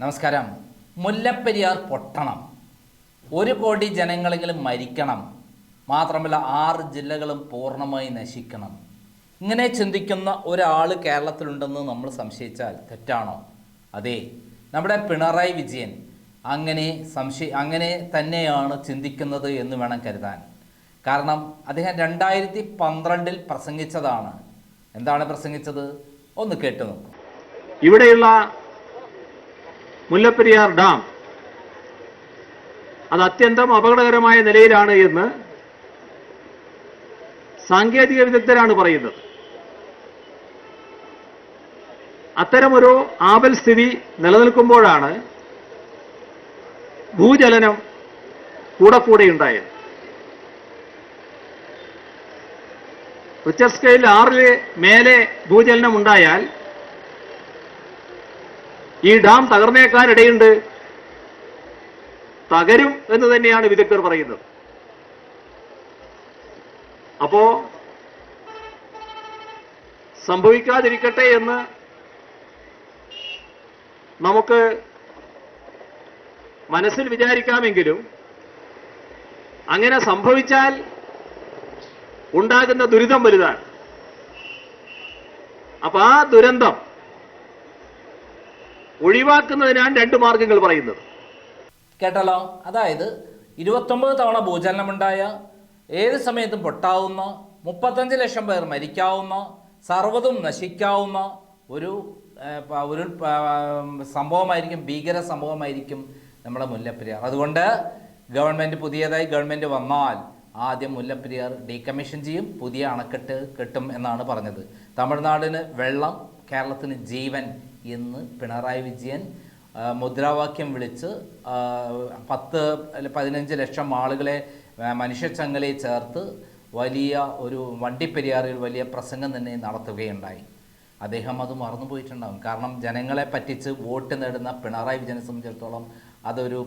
നമസ്കാരം. മുല്ലപ്പെരിയാർ പൊട്ടണം. ഒരു കോടി ജനങ്ങളെങ്കിലും മരിക്കണം. മാത്രമല്ല ആറ് ജില്ലകളും പൂർണമായി നശിക്കണം. ഇങ്ങനെ ചിന്തിക്കുന്ന ഒരാൾ കേരളത്തിലുണ്ടെന്ന് നമ്മൾ സംശയിച്ചാൽ തെറ്റാണോ? അതെ നമ്മുടെ പിണറായി വിജയൻ അങ്ങനെ സംശയ അങ്ങനെ തന്നെയാണ് ചിന്തിക്കുന്നത് എന്ന് വേണം കരുതാൻ. കാരണം അദ്ദേഹം രണ്ടായിരത്തി പന്ത്രണ്ടിൽ പ്രസംഗിച്ചതാണ്. എന്താണ് പ്രസംഗിച്ചത്? ഒന്ന് കേട്ടു നോക്കൂ. ഇവിടെയുള്ള മുല്ലപ്പെരിയാർ ഡാം. അത് അത്യന്തം അപകടകരമായ നിലയിലാണ് എന്ന് സാങ്കേതിക വിദഗ്ധരാണ് പറയുന്നത്. അത്തരമൊരു ആപൽ സ്ഥിതി നിലനിൽക്കുമ്പോഴാണ് ഭൂചലനം കൂടെ കൂടെ ഉണ്ടായത്. റിച്ചർ സ്കെയിൽ മേലെ ഭൂചലനം ഉണ്ടായാൽ ഈ ഡാം തകർന്നേക്കാനിടയുണ്ട്. തകരും എന്ന് തന്നെയാണ് വിദഗ്ധർ പറയുന്നത്. അപ്പോ സംഭവിക്കാതിരിക്കട്ടെ എന്ന് നമുക്ക് മനസ്സിൽ വിചാരിക്കാമെങ്കിലും അങ്ങനെ സംഭവിച്ചാൽ ഉണ്ടാകുന്ന ദുരിതം വലുതാണ്. അപ്പൊ ആ ദുരന്തം ഒഴിവാക്കുന്നതിനാണ് രണ്ട് മാർഗങ്ങൾ പറയുന്നത്. കേട്ടല്ലോ? അതായത് ഇരുപത്തൊമ്പത് തവണ ഭൂചലനമുണ്ടായ ഏത് സമയത്തും പൊട്ടാവുന്ന മുപ്പത്തഞ്ച് ലക്ഷം പേർ മരിക്കാവുന്ന സർവതും നശിക്കാവുന്ന ഒരു ഒരു സംഭവമായിരിക്കും ഭീകര സംഭവമായിരിക്കും നമ്മുടെ മുല്ലപ്പെരിയാർ. അതുകൊണ്ട് ഗവൺമെന്റ് പുതിയതായി ഗവൺമെന്റ് വന്നാൽ ആദ്യം മുല്ലപ്പെരിയാർ ഡീകമ്മീഷൻ ചെയ്യും പുതിയ അണക്കെട്ട് കെട്ടും എന്നാണ് പറഞ്ഞത്. തമിഴ്നാടിന് വെള്ളം കേരളത്തിന് ജീവൻ എന്ന് പിണറായി വിജയൻ മുദ്രാവാക്യം വിളിച്ച് പത്ത് പതിനഞ്ച് ലക്ഷം ആളുകളെ മനുഷ്യച്ചങ്ങലയിൽ ചേർത്ത് വലിയ ഒരു വണ്ടിപ്പെരിയാറിൽ വലിയ പ്രസംഗം തന്നെ നടത്തുകയുണ്ടായി. അദ്ദേഹം അത് മറന്നുപോയിട്ടുണ്ടാകും കാരണം ജനങ്ങളെ പറ്റിച്ച് വോട്ട് നേടുന്ന പിണറായി വിജയനെ സംബന്ധിച്ചിടത്തോളം അതൊരു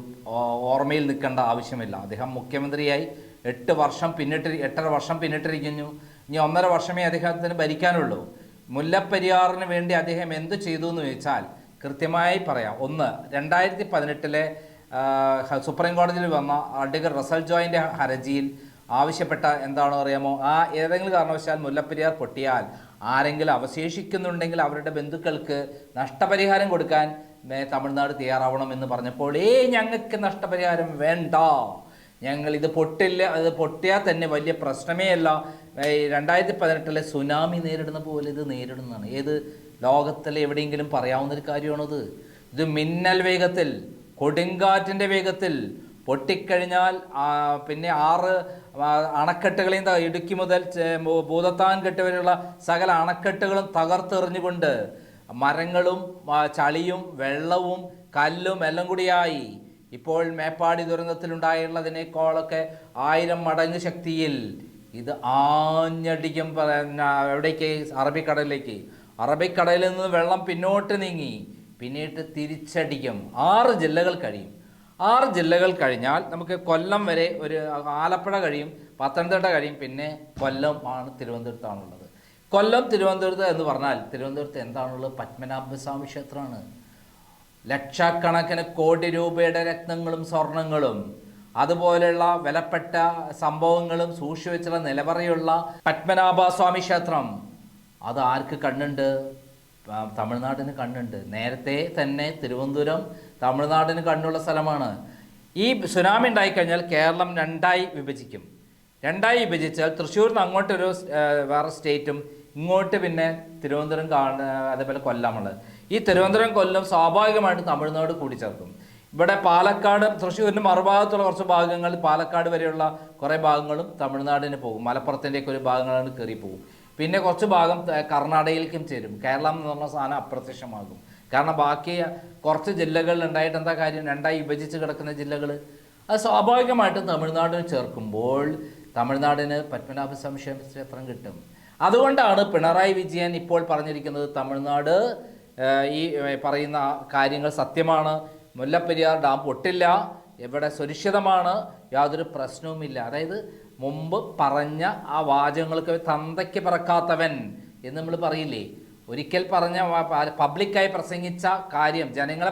ഓർമ്മയിൽ നിൽക്കേണ്ട ആവശ്യമില്ല. അദ്ദേഹം മുഖ്യമന്ത്രിയായി എട്ട് വർഷം പിന്നിട്ട് എട്ടര വർഷം പിന്നിട്ടിരിക്കുന്നു. ഇനി ഒന്നര വർഷമേ അദ്ദേഹത്തിന് ഭരിക്കാനുള്ളൂ. മുല്ലപ്പെരിയാറിന് വേണ്ടി അദ്ദേഹം എന്ത് ചെയ്തു എന്ന് ചോദിച്ചാൽ കൃത്യമായി പറയാം. ഒന്ന് രണ്ടായിരത്തി പതിനെട്ടിലെ സുപ്രീം കോടതിയിൽ വന്ന അഡ്വക്കേറ്റ് റസൽ ജോയിന്റെ ഹർജിയിൽ ആവശ്യപ്പെട്ട എന്താണോ അറിയാമോ? ആ ഏതെങ്കിലും കാരണവശാൽ മുല്ലപ്പെരിയാർ പൊട്ടിയാൽ ആരെങ്കിലും അവശേഷിക്കുന്നുണ്ടെങ്കിൽ അവരുടെ ബന്ധുക്കൾക്ക് നഷ്ടപരിഹാരം കൊടുക്കാൻ തമിഴ്നാട് തയ്യാറാവണം എന്ന് പറഞ്ഞപ്പോൾ ഏ ഞങ്ങൾക്ക് നഷ്ടപരിഹാരം വേണ്ട. ഞങ്ങൾ ഇത് പൊട്ടില്ല അത് പൊട്ടിയാൽ തന്നെ വലിയ പ്രശ്നമേ അല്ല രണ്ടായിരത്തി പതിനെട്ടിലെ സുനാമി നേരിടുന്ന പോലെ ഇത് നേരിടുന്നതാണ്. ഏത് ലോകത്തിലെ എവിടെയെങ്കിലും പറയാവുന്ന ഒരു കാര്യമാണത്. ഇത് മിന്നൽ വേഗത്തിൽ കൊടുങ്കാറ്റിന്റെ വേഗത്തിൽ പൊട്ടിക്കഴിഞ്ഞാൽ പിന്നെ ആറ് അണക്കെട്ടുകളെയും ഇടുക്കി മുതൽ ഭൂതത്താൻ കെട്ട് വരെയുള്ള സകല അണക്കെട്ടുകളും തകർത്തെറിഞ്ഞുകൊണ്ട് മരങ്ങളും ചളിയും വെള്ളവും കല്ലും എല്ലാം കൂടിയായി ഇപ്പോൾ മേപ്പാടി ദുരന്തത്തിലുണ്ടായുള്ളതിനേക്കാളൊക്കെ ആയിരം മടങ്ങ് ശക്തിയിൽ ഇത് ആഞ്ഞടിക്കും എവിടേക്ക്? അറബിക്കടലിലേക്ക്. അറബിക്കടലിൽ നിന്ന് വെള്ളം പിന്നോട്ട് നീങ്ങി. പിന്നീട് തിരിച്ചടിക്കും. ആറ് ജില്ലകൾ കഴിയും. ആറ് ജില്ലകൾ കഴിഞ്ഞാൽ നമുക്ക് കൊല്ലം വരെ ഒരു ആലപ്പുഴ കഴിയും പത്തനംതിട്ട കഴിയും പിന്നെ കൊല്ലം ആണ് തിരുവനന്തപുരത്താണുള്ളത്. കൊല്ലം തിരുവനന്തപുരത്ത് എന്ന് പറഞ്ഞാൽ തിരുവനന്തപുരത്ത് എന്താണുള്ളത്? പത്മനാഭസ്വാമി ക്ഷേത്രമാണ്. ലക്ഷക്കണക്കിന് കോടി രൂപയുടെ രത്നങ്ങളും സ്വർണങ്ങളും അതുപോലെയുള്ള വിലപ്പെട്ട സംഭവങ്ങളും സൂക്ഷിച്ചു വെച്ചുള്ള നിലവറയുള്ള പത്മനാഭസ്വാമി ക്ഷേത്രം. അത് ആർക്ക് കണ്ണുണ്ട്? തമിഴ്നാടിന് കണ്ണുണ്ട്. നേരത്തെ തന്നെ തിരുവനന്തപുരം തമിഴ്നാടിന് കണ്ണുള്ള സ്ഥലമാണ്. ഈ സുനാമി ഉണ്ടായിക്കഴിഞ്ഞാൽ കേരളം രണ്ടായി വിഭജിക്കും. രണ്ടായി വിഭജിച്ചാൽ തൃശ്ശൂരിൽ നിന്ന് അങ്ങോട്ടൊരു വേറെ സ്റ്റേറ്റും ഇങ്ങോട്ട് പിന്നെ തിരുവനന്തപുരം കാണ അതേപോലെ കൊല്ലമുള്ളത് ഈ തിരുവനന്തപുരം കൊല്ലം സ്വാഭാവികമായിട്ട് തമിഴ്നാട് കൂടി കൂടിച്ചേർക്കും ഇവിടെ പാലക്കാട് തൃശ്ശൂരിന്റെ മറുഭാഗത്തുള്ള കുറച്ച് ഭാഗങ്ങൾ പാലക്കാട് വരെയുള്ള കുറേ ഭാഗങ്ങളും തമിഴ്നാടിന് പോകും. മലപ്പുറത്തിന്റെയൊക്കെ ഒരു ഭാഗങ്ങളാണ് കയറി പോകും. പിന്നെ കുറച്ച് ഭാഗം കർണാടകയിലേക്കും ചേരും. കേരളം എന്ന് പറഞ്ഞ സാധനം അപ്രത്യക്ഷമാകും. കാരണം ബാക്കി കുറച്ച് ജില്ലകളിൽ ഉണ്ടായിട്ട് എന്താ കാര്യം? രണ്ടായി വിഭജിച്ച് കിടക്കുന്ന ജില്ലകൾ അത് സ്വാഭാവികമായിട്ടും തമിഴ്നാടിന് ചേർക്കുമ്പോൾ തമിഴ്നാടിന് പത്മനാഭ സംശയം ക്ഷേത്രം കിട്ടും. അതുകൊണ്ടാണ് പിണറായി വിജയൻ ഇപ്പോൾ പറഞ്ഞിരിക്കുന്നത് തമിഴ്നാട് ഈ പറയുന്ന കാര്യങ്ങൾ സത്യമാണ്. മുല്ലപ്പെരിയാർ ഡാം പൊട്ടില്ല. ഇവിടെ സുരക്ഷിതമാണ്? യാതൊരു പ്രശ്നവുമില്ല. അതായത് മുമ്പ് പറഞ്ഞ ആ വാചകങ്ങൾക്ക് തന്തയ്ക്ക് പിറക്കാത്തവൻ എന്ന് നമ്മൾ പറയില്ലേ? ഒരിക്കൽ പറഞ്ഞ പബ്ലിക്കായി പ്രസംഗിച്ച കാര്യം ജനങ്ങളെ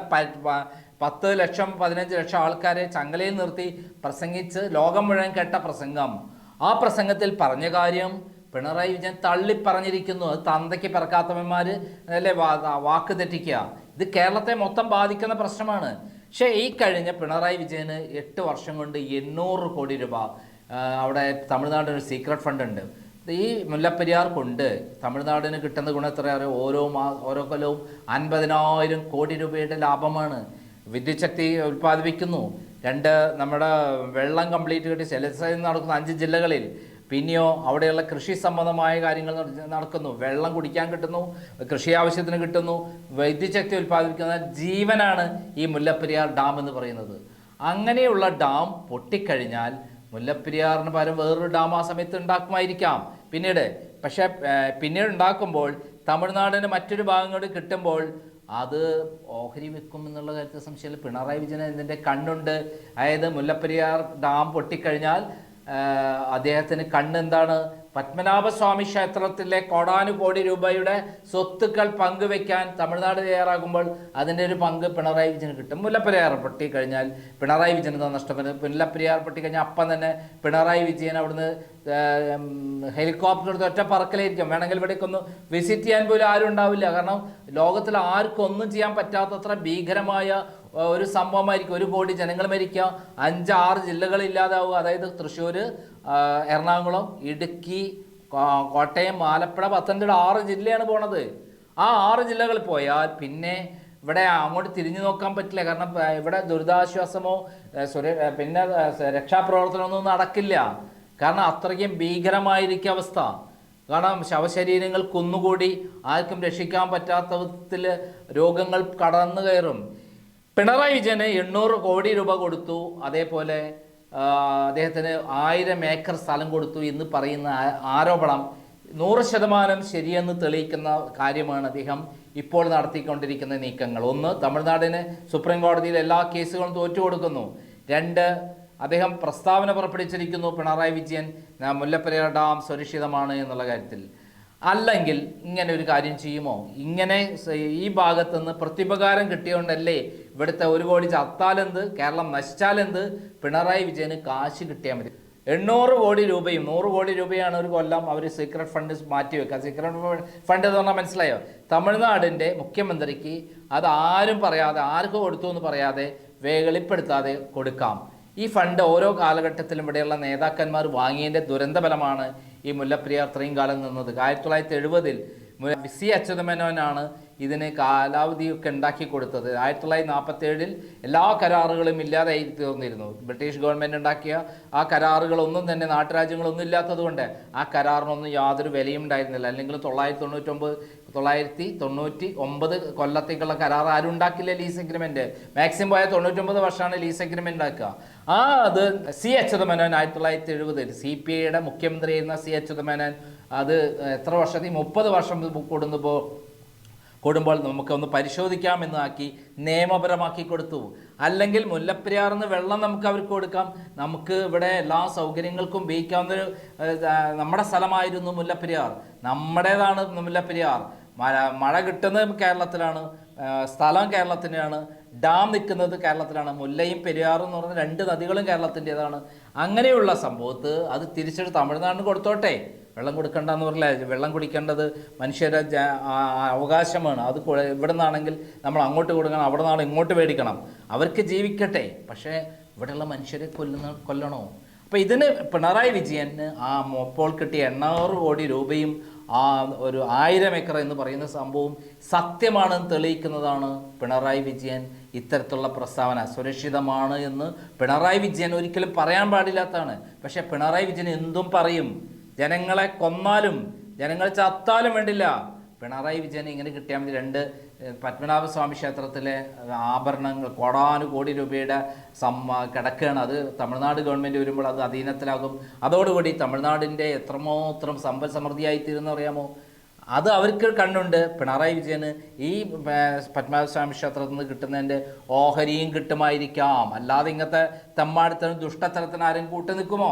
പത്ത് ലക്ഷം പതിനഞ്ച് ലക്ഷം ആൾക്കാരെ ചങ്ങലയിൽ നിർത്തി പ്രസംഗിച്ച് ലോകം മുഴുവൻ കേട്ട പ്രസംഗം. ആ പ്രസംഗത്തിൽ പറഞ്ഞ കാര്യം പിണറായി വിജയൻ തള്ളി പറഞ്ഞിരിക്കുന്നു. അത് തന്തയ്ക്ക് പിറക്കാത്തവന്മാര് അല്ലേ വാക്ക് തെറ്റിക്കുക. ഇത് കേരളത്തെ മൊത്തം ബാധിക്കുന്ന പ്രശ്നമാണ്. പക്ഷേ ഈ കഴിഞ്ഞ പിണറായി വിജയന് എട്ട് വർഷം കൊണ്ട് എണ്ണൂറ് കോടി രൂപ അവിടെ തമിഴ്നാടിന് ഒരു സീക്രട്ട് ഫണ്ട് ഉണ്ട്. ഈ മുല്ലപ്പെരിയാർ കൊണ്ട് തമിഴ്നാടിന് കിട്ടുന്ന ഗുണം എത്ര അറിയാം ഓരോ മാ ഓരോ കൊല്ലവും അൻപതിനായിരം കോടി രൂപയുടെ ലാഭമാണ്. വിദ്യുത് ശക്തി ഉൽപ്പാദിപ്പിക്കുന്നു. രണ്ട് നമ്മുടെ വെള്ളം കംപ്ലീറ്റ് കിട്ടി. ജലസേചനം നടക്കുന്ന അഞ്ച് ജില്ലകളിൽ പിന്നെയോ അവിടെയുള്ള കൃഷി സംബന്ധമായ കാര്യങ്ങൾ നടക്കുന്നു. വെള്ളം കുടിക്കാൻ കിട്ടുന്നു കൃഷി ആവശ്യത്തിന് കിട്ടുന്നു വൈദ്യുശക്തി ഉൽപ്പാദിപ്പിക്കുന്ന ജീവനാണ് ഈ മുല്ലപ്പെരിയാർ ഡാം എന്ന് പറയുന്നത്. അങ്ങനെയുള്ള ഡാം പൊട്ടിക്കഴിഞ്ഞാൽ മുല്ലപ്പെരിയാറിന് പകരം വേറൊരു ഡാം ആ സമയത്ത് ഉണ്ടാക്കുമായിരിക്കാം. പിന്നീട് പക്ഷേ പിന്നീട് ഉണ്ടാക്കുമ്പോൾ തമിഴ്നാടിന് മറ്റൊരു ഭാഗങ്ങളിൽ കിട്ടുമ്പോൾ അത് ഓഹരി വെക്കും എന്നുള്ള കാര്യത്തിൽ സംശയമില്ല. പിണറായി വിജയൻ ഇതിന്റെ കണ്ണുണ്ട്. അതായത് മുല്ലപ്പെരിയാർ ഡാം പൊട്ടിക്കഴിഞ്ഞാൽ അദ്ദേഹത്തിന് കണ്ണെന്താണ്? പത്മനാഭസ്വാമി ക്ഷേത്രത്തിലെ കോടാനുകോടി രൂപയുടെ സ്വത്തുക്കൾ പങ്കുവെക്കാൻ തമിഴ്നാട് തയ്യാറാകുമ്പോൾ അതിന്റെ ഒരു പങ്ക് പിണറായി വിജയന് കിട്ടും. മുല്ലപ്പെരിയാർ പൊട്ടിക്കഴിഞ്ഞാൽ പിണറായി വിജയൻ എന്താ നഷ്ടപ്പെടുന്നത് മുല്ലപ്പെരിയാർ പൊട്ടിക്കഴിഞ്ഞാൽ അപ്പം തന്നെ പിണറായി വിജയൻ അവിടുന്ന് ഹെലികോപ്റ്റർ ഒറ്റ പറക്കലായിരിക്കും. വേണമെങ്കിൽ ഇവിടേക്ക് ഒന്ന് വിസിറ്റ് ചെയ്യാൻ പോലും ആരും ഉണ്ടാവില്ല. കാരണം ലോകത്തിൽ ആർക്കൊന്നും ചെയ്യാൻ പറ്റാത്തത്ര ഭീകരമായ ഒരു സംഭവമായിരിക്കും ഒരു കോടി ജനങ്ങൾ മരിക്കുക അഞ്ച് ആറ് ജില്ലകൾ ഇല്ലാതാവുക. അതായത് തൃശ്ശൂർ എറണാകുളം ഇടുക്കി കോട്ടയം ആലപ്പുഴ പത്തനംതിട്ട ആറ് ജില്ലയാണ് പോണത്. ആ ആറ് ജില്ലകൾ പോയാൽ പിന്നെ ഇവിടെ അങ്ങോട്ട് തിരിഞ്ഞു നോക്കാൻ പറ്റില്ല. കാരണം ഇവിടെ ദുരിതാശ്വാസമോ പിന്നെ രക്ഷാപ്രവർത്തനമൊന്നും നടക്കില്ല. കാരണം അത്രയ്ക്കും ഭീകരമായിരിക്കും അവസ്ഥ. കാരണം ശവശരീരങ്ങൾ കുന്നുകൂടി ആർക്കും രക്ഷിക്കാൻ പറ്റാത്ത വിധത്തിൽ രോഗങ്ങൾ കടന്നു കയറും. പിണറായി വിജയന് എണ്ണൂറ് കോടി രൂപ കൊടുത്തു. അതേപോലെ അദ്ദേഹത്തിന് ആയിരം ഏക്കർ സ്ഥലം കൊടുത്തു എന്ന് പറയുന്ന ആരോപണം നൂറ് ശതമാനം ശരിയെന്ന് തെളിയിക്കുന്ന കാര്യമാണ് അദ്ദേഹം ഇപ്പോൾ നടത്തിക്കൊണ്ടിരിക്കുന്ന നീക്കങ്ങൾ. ഒന്ന് തമിഴ്നാടിന് സുപ്രീം കോടതിയിൽ എല്ലാ കേസുകളും തോറ്റു കൊടുക്കുന്നു രണ്ട് അദ്ദേഹം പ്രസ്താവന പുറപ്പെടുവിച്ചിരിക്കുന്നു പിണറായി വിജയൻ "ഞാൻ മുല്ലപ്പെരിയാർ ഡാം സുരക്ഷിതമാണ് എന്നുള്ള കാര്യത്തിൽ. അല്ലെങ്കിൽ ഇങ്ങനെ ഒരു കാര്യം ചെയ്യുമോ? ഇങ്ങനെ ഈ ഭാഗത്തു നിന്ന് പ്രത്യുപകാരം കിട്ടിയോണ്ടല്ലേ ഇവിടുത്തെ ഒരു കോടി ചത്താലെന്ത്? കേരളം നശിച്ചാലെന്ത്? പിണറായി വിജയന് കാശ് കിട്ടിയാൽ മതി. എണ്ണൂറ് കോടി രൂപയും നൂറ് കോടി രൂപയാണ് ഒരു കൊല്ലം അവർ സീക്രട്ട് ഫണ്ട് മാറ്റി വെക്കുക സീക്രട്ട് ഫണ്ട് എന്ന് പറഞ്ഞാൽ മനസ്സിലായോ? തമിഴ്നാടിന്റെ മുഖ്യമന്ത്രിക്ക് അത് ആരും പറയാതെ ആർക്ക് കൊടുത്തു എന്ന് പറയാതെ വേഗളിപ്പെടുത്താതെ കൊടുക്കാം. ഈ ഫണ്ട് ഓരോ കാലഘട്ടത്തിലും ഇവിടെയുള്ള നേതാക്കന്മാർ വാങ്ങിയതിന്റെ ദുരന്തഫലമാണ് ഈ മുല്ലപ്പെരിയാർ ഇത്രയും കാലം നിന്നത്. ആയിരത്തി തൊള്ളായിരത്തി എഴുപതിൽ സി അച്യുതമേനോനാണ് ഇതിന് കാലാവധിയൊക്കെ ഉണ്ടാക്കി കൊടുത്തത്. ആയിരത്തി തൊള്ളായിരത്തി നാൽപ്പത്തി ഏഴിൽ എല്ലാ കരാറുകളും ഇല്ലാതായി തീർന്നിരുന്നു. ബ്രിട്ടീഷ് ഗവൺമെന്റ് ഉണ്ടാക്കിയ ആ കരാറുകളൊന്നും തന്നെ നാട്ടുരാജ്യങ്ങളൊന്നും ഇല്ലാത്തത് കൊണ്ട് ആ കരാറിനൊന്നും യാതൊരു വിലയും ഉണ്ടായിരുന്നില്ല. അല്ലെങ്കിൽ തൊള്ളായിരത്തി തൊണ്ണൂറ്റൊമ്പത് തൊള്ളായിരത്തി തൊണ്ണൂറ്റി ഒമ്പത് കൊല്ലത്തേക്കുള്ള കരാർ ആരും ഉണ്ടാക്കില്ല ലീസ് എഗ്രിമെന്റ് മാക്സിമം പോയ തൊണ്ണൂറ്റൊമ്പത് വർഷമാണ് ലീസ് എഗ്രിമെന്റ് ഉണ്ടാക്കുക. ആ അത് സി അച്യുതമേനോൻ ആയിരത്തി തൊള്ളായിരത്തി എഴുപതിൽ സി പി ഐയുടെ മുഖ്യമന്ത്രിയായിരുന്ന സി അച്യുതമേനോൻ അത് എത്ര വർഷത്തിൽ? മുപ്പത് വർഷം കൂടുമ്പോൾ കൂടുമ്പോൾ നമുക്കൊന്ന് പരിശോധിക്കാമെന്നാക്കി നിയമപരമാക്കി കൊടുത്തു. അല്ലെങ്കിൽ മുല്ലപ്പെരിയാറിന്ന് വെള്ളം നമുക്ക് അവർക്ക് കൊടുക്കാം. നമുക്ക് ഇവിടെ എല്ലാ സൗകര്യങ്ങൾക്കും ഉപയോഗിക്കാവുന്നൊരു നമ്മുടെ സ്ഥലമായിരുന്നു മുല്ലപ്പെരിയാർ. നമ്മുടേതാണ് മുല്ലപ്പെരിയാർ. മഴ മഴ കിട്ടുന്നത് കേരളത്തിലാണ്. സ്ഥലം കേരളത്തിന്റെയാണ് ഡാം നിൽക്കുന്നത് കേരളത്തിലാണ് മുല്ലയും പെരിയാറും എന്ന് പറഞ്ഞ രണ്ട് നദികളും കേരളത്തിന്റെതാണ്. അങ്ങനെയുള്ള സംഭവത്ത് അത് തിരിച്ചെടുത്ത് തമിഴ്നാടിന് കൊടുത്തോട്ടെ. വെള്ളം കൊടുക്കേണ്ടെന്ന് പറഞ്ഞില്ല വെള്ളം കുടിക്കേണ്ടത് ആ അവകാശമാണ്. അത് ഇവിടെ നിന്നാണെങ്കിൽ നമ്മൾ അങ്ങോട്ട് കൊടുക്കണം അവിടെ നിന്നാണ് ഇങ്ങോട്ട് മേടിക്കണം. അവർക്ക് ജീവിക്കട്ടെ പക്ഷേ ഇവിടെയുള്ള മനുഷ്യരെ കൊല്ലുന്ന കൊല്ലണോ? അപ്പോൾ ഇതിന് പിണറായി വിജയന് ആ മോപ്പോൾ കിട്ടിയ എണ്ണൂറ് കോടി രൂപയും ആ ഒരു ആയിരം ഏക്കർ എന്ന് പറയുന്ന സംഭവം സത്യമാണെന്ന് തെളിയിക്കുന്നതാണ് പിണറായി വിജയൻ ഇത്തരത്തിലുള്ള പ്രസ്താവന. സുരക്ഷിതമാണ് എന്ന് പിണറായി വിജയൻ ഒരിക്കലും പറയാൻ പാടില്ലാത്തതാണ്. പക്ഷേ പിണറായി വിജയൻ എന്തും പറയും. ജനങ്ങളെ കൊന്നാലും ജനങ്ങളെ ചത്താലും വേണ്ടില്ല. പിണറായി വിജയൻ ഇങ്ങനെ കിട്ടിയാൽ മതി. രണ്ട് പത്മനാഭസ്വാമി ക്ഷേത്രത്തിലെ ആഭരണങ്ങൾ കോടാനുകോടി രൂപയുടെ സമ്മ കിടക്കുകയാണ് അത് തമിഴ്നാട് ഗവൺമെന്റ് വരുമ്പോൾ അത് അധീനത്തിലാകും. അതോടുകൂടി തമിഴ്നാടിന്റെ എത്രമാത്രം സമ്പൽ സമൃദ്ധിയായിത്തീരുന്ന അറിയാമോ? അത് അവർക്ക് കണ്ണുണ്ട്. പിണറായി വിജയന് ഈ പത്മനാഭസ്വാമി ക്ഷേത്രത്തിൽ നിന്ന് കിട്ടുന്നതിന്റെ ഓഹരിയും കിട്ടുമായിരിക്കാം. അല്ലാതെ ഇങ്ങനത്തെ തെമ്മാടിത്തരം ദുഷ്ടത്തരത്തിന് ആരും കൂട്ടു നിൽക്കുമോ